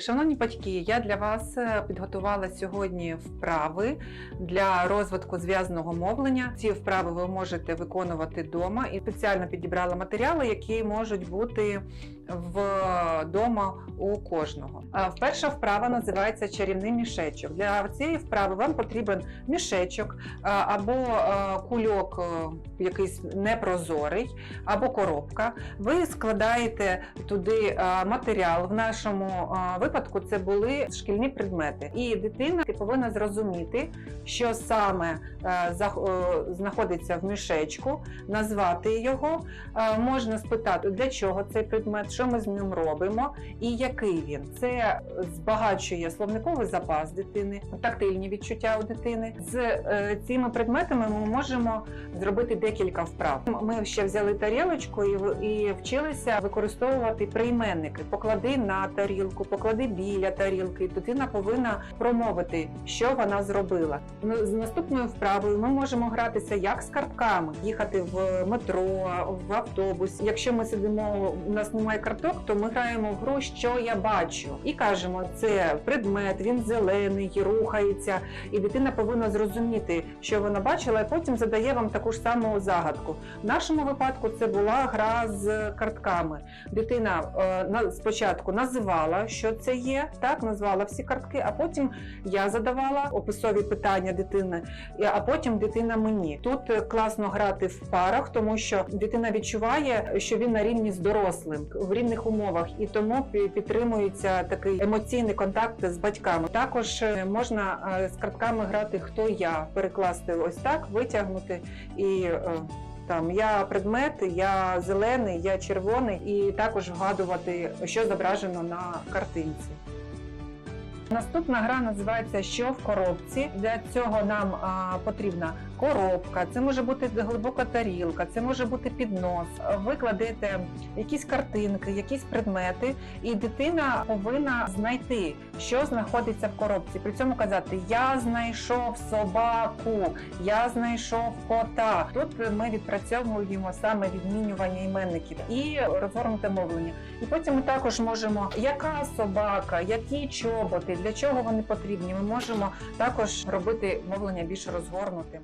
Шановні батьки, я для вас е, підготувала сьогодні вправи для розвитку зв'язного мовлення. Ці вправи ви можете виконувати вдома і спеціально підібрала матеріали, які можуть бути вдома у кожного. Е, Перша вправа називається чарівний мішечок. Для цієї вправи вам потрібен мішечок е, або кульок якийсь непрозорий, або коробка. Ви складаєте туди матеріал. В нашому е, випадку це були шкільні предмети. І дитина повинна зрозуміти, що саме е, знаходиться в мішечку, назвати його. Е, Можна спитати, для чого цей предмет, що ми з ним робимо і який він. Це збагачує словниковий запас дитини, тактильні відчуття у дитини. З е, цими предметами ми можемо зробити декілька вправ. Ми ще взяли тарілочку і вчилися використовувати прийменники. Поклади на тарілку, поклади біля тарілки. Дитина повинна промовити, що вона зробила. Ну, З наступною вправою ми можемо гратися як з картками, їхати в метро, в автобус. Якщо ми сидимо, у нас немає карток, то ми граємо в гру, що я бачу, і кажемо, це предмет, він зелений, рухається, і дитина повинна зрозуміти, що вона бачила, і потім задає вам таку ж саму загадку. В нашому випадку це була гра з картками. Дитина е, на спочатку називала, що це є, так назвала всі картки, а потім я задавала описові питання дитини, а потім дитина мені. Тут е, класно грати в парах, тому що дитина відчуває, що він на рівні з дорослим в рівних умовах, і тому підтримується такий емоційний контакт з батьками. Також е, можна е, з картками грати хто я, перекласти ось так, витягнути і. Там я предмет, я зелений, я червоний, і також вгадувати, що зображено на картинці. Наступна гра називається Що в коробці. Для цього нам а, потрібна коробка, це може бути глибока тарілка, це може бути піднос. Ви кладете якісь картинки, якісь предмети, і дитина повинна знайти, що знаходиться в коробці. При цьому казати Я знайшов собаку, я знайшов кота. Тут ми відпрацьовуємо саме відмінювання іменників і розгорнуте мовлення. І потім ми також можемо, яка собака, які чоботи, для чого вони потрібні. Ми можемо також робити мовлення більш розгорнутим.